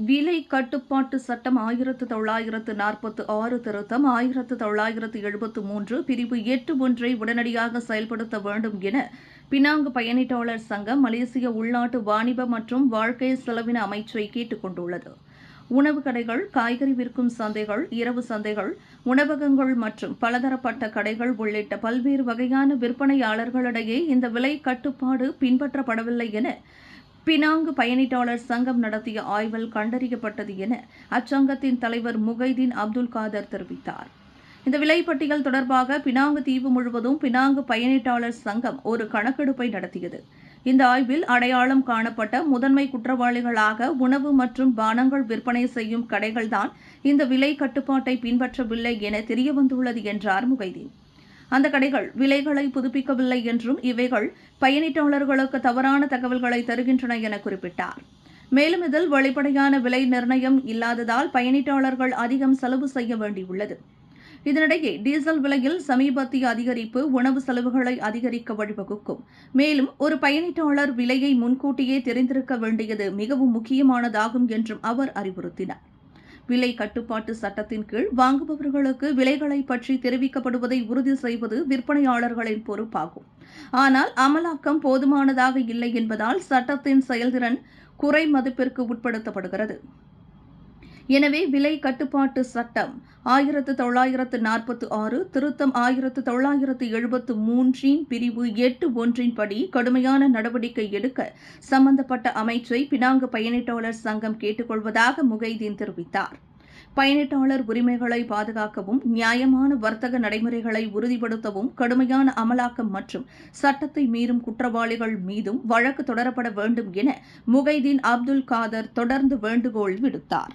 விலை கட்டுப்பாட்டு சட்டம் ஆயிரத்து தொள்ளாயிரத்து நாற்பத்து ஆறு திருத்தம் ஆயிரத்து தொள்ளாயிரத்து எழுபத்து மூன்று பிரிவு எட்டு ஒன்றை உடனடியாக செயல்படுத்த வேண்டும் என பினாங்கு பயணிட்டாளர் சங்கம் மலேசிய உள்நாட்டு வாணிப மற்றும் வாழ்க்கை செலவின அமைச்சை கேட்டுக் கொண்டுள்ளது. உணவு கடைகள் காய்கறி விற்கும் சந்தைகள் இரவு சந்தைகள் உணவகங்கள் மற்றும் பலதரப்பட்ட கடைகள் உள்ளிட்ட பல்வேறு வகையான விற்பனையாளர்களிடையே இந்த விலை கட்டுப்பாடு பின்பற்றப்படவில்லை என பினாங்கு பயணிட்டாளர் சங்கம் நடத்திய ஆய்வில் கண்டறியப்பட்டது என அச்சங்கத்தின் தலைவர் முகைதீன் அப்துல் காதர் தெரிவித்தார். இந்த விலைப்பட்டியல் தொடர்பாக பினாங்கு தீவு முழுவதும் பினாங்கு பயணிட்டாளர் சங்கம் ஒரு கணக்கெடுப்பை நடத்தியது. இந்த ஆய்வில் அடையாளம் காணப்பட்ட முதன்மை குற்றவாளிகளாக உணவு மற்றும் பானங்கள் விற்பனை செய்யும் கடைகள்தான் இந்த விலை கட்டுப்பாட்டை பின்பற்றவில்லை என தெரியவந்துள்ளது என்றார் முகைதீன். அந்த கடைகள் விலைகளை புதுப்பிக்கவில்லை என்றும் இவைகள் பயணிட்டாளர்களுக்கு தவறான தகவல்களை தருகின்றன என குறிப்பிட்டார். மேலும் இதில் வெளிப்படையான விலை நிர்ணயம் இல்லாததால் பயணிட்டாளர்கள் அதிகம் செலவு செய்ய வேண்டியுள்ளது. இதனிடையே டீசல் விலையில் சமீபத்திய அதிகரிப்பு உணவு செலவுகளை அதிகரிக்க வழிவகுக்கும். மேலும் ஒரு பயணிட்டாளர் விலையை முன்கூட்டியே தெரிந்திருக்க வேண்டியது மிகவும் முக்கியமானதாகும் என்றும் அவர் அறிவுறுத்தினார். விலை கட்டுப்பாட்டு சட்டத்தின் கீழ் வாங்குபவர்களுக்கு விலைகளை பற்றி தெரிவிக்கப்படுவதை உறுதி செய்வது விற்பனையாளர்களின் பொறுப்பாகும். ஆனால் அமலாக்கம் போதுமானதாக இல்லை என்பதால் சட்டத்தின் செயல்திறன் குறை மதிப்பிற்கு உட்படுத்தப்படுகிறது. எனவே விலை கட்டுப்பாட்டு சட்டம் ஆயிரத்து தொள்ளாயிரத்து நாற்பத்தி ஆறு திருத்தம் ஆயிரத்து தொள்ளாயிரத்து எழுபத்து மூன்றின் பிரிவு எட்டு ஒன்றின் படி கடுமையான நடவடிக்கை எடுக்க சம்பந்தப்பட்ட அமைச்சை பினாங்கு பயணிட்டாளர் சங்கம் கேட்டுக்கொள்வதாக முகைதீன் தெரிவித்தார். பயணிட்டாளர் உரிமைகளை பாதுகாக்கவும் நியாயமான வர்த்தக நடைமுறைகளை உறுதிப்படுத்தவும் கடுமையான அமலாக்கம் மற்றும் சட்டத்தை மீறும் குற்றவாளிகள் மீதும் வழக்கு தொடரப்பட வேண்டும் என முகைதீன் அப்துல் காதர் தொடர்ந்து வேண்டுகோள் விடுத்தார்.